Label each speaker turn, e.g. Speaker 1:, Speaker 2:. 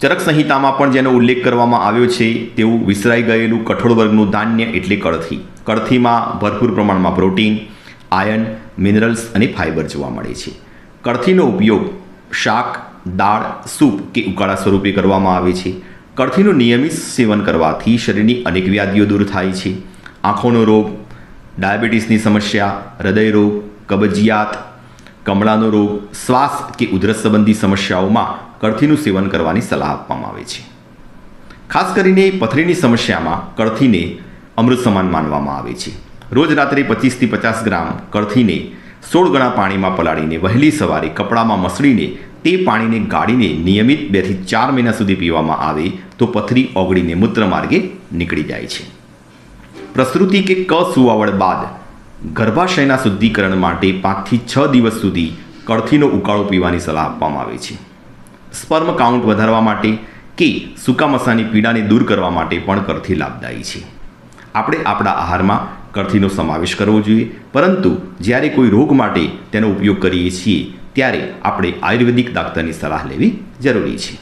Speaker 1: ચરક સંહિતામાં પણ જેનો ઉલ્લેખ કરવામાં આવ્યો છે, તેવું વિસરાઈ ગયેલું કઠોળ વર્ગનું ધાન્ય એટલે કળથી. કળથીમાં ભરપૂર પ્રમાણમાં પ્રોટીન આયર્ન મિનરલ્સ અને ફાઇબર જોવા મળે છે. કળથીનો ઉપયોગ શાક, દાળ, સૂપ કે ઉકાળા સ્વરૂપે કરવામાં આવે છે. કળથીનું નિયમિત સેવન કરવાથી શરીરની અનેક વ્યાધિઓ દૂર થાય છે. આંખોનો રોગ, ડાયાબિટીસની સમસ્યા હૃદયરોગ કબજિયાત, કમળાનો રોગ, શ્વાસ કે ઉધરસ સંબંધી સમસ્યાઓમાં કળથીનું સેવન કરવાની સલાહ આપવામાં આવે છે. ખાસ કરીને પથરીની સમસ્યામાં કળથીને અમૃત સમાન માનવામાં આવે છે. રોજ રાત્રે પચીસથી પચાસ ગ્રામ કળથીને સોળ ગણા પાણીમાં પલાળીને વહેલી સવારે કપડામાં મસળીને તે પાણીને ગાળીને નિયમિત બેથી ચાર મહિના સુધી પીવામાં આવે તો પથરી ઓગળીને મૂત્રમાર્ગે નીકળી જાય છે. પ્રસૃતિ કે ક સુવાવડ બાદ ગર્ભાશયના શુદ્ધિકરણ માટે પાંચથી છ દિવસ સુધી કળથીનો ઉકાળો પીવાની સલાહ આપવામાં આવે છે. સ્પર્મ કાઉન્ટ વધારવા માટે કે સૂકા મસાની પીડાને દૂર કરવા માટે પણ કરથી લાભદાયી છે. આપણે આપણા આહારમાં કળથીનો સમાવેશ કરવો જોઈએ, પરંતુ જ્યારે કોઈ રોગ માટે તેનો ઉપયોગ કરીએ છીએ, ત્યારે આપણે આયુર્વેદિક ડાક્ટરની સલાહ લેવી જરૂરી છે.